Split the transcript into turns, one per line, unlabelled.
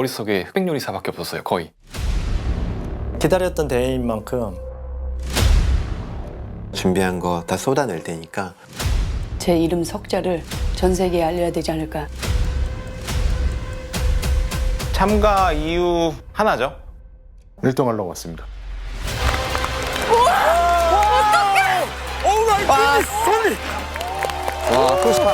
머릿속에 흑백 요리사밖에 없었어요 거의
기다렸던 대회인 만큼
준비한 거 다 쏟아낼 테니까
제 이름 석자를 전 세계에 알려야 되지 않을까.
참가 이유 하나죠.
1등 하려고 왔습니다.
와, 소리! 아, 와, 푸시파.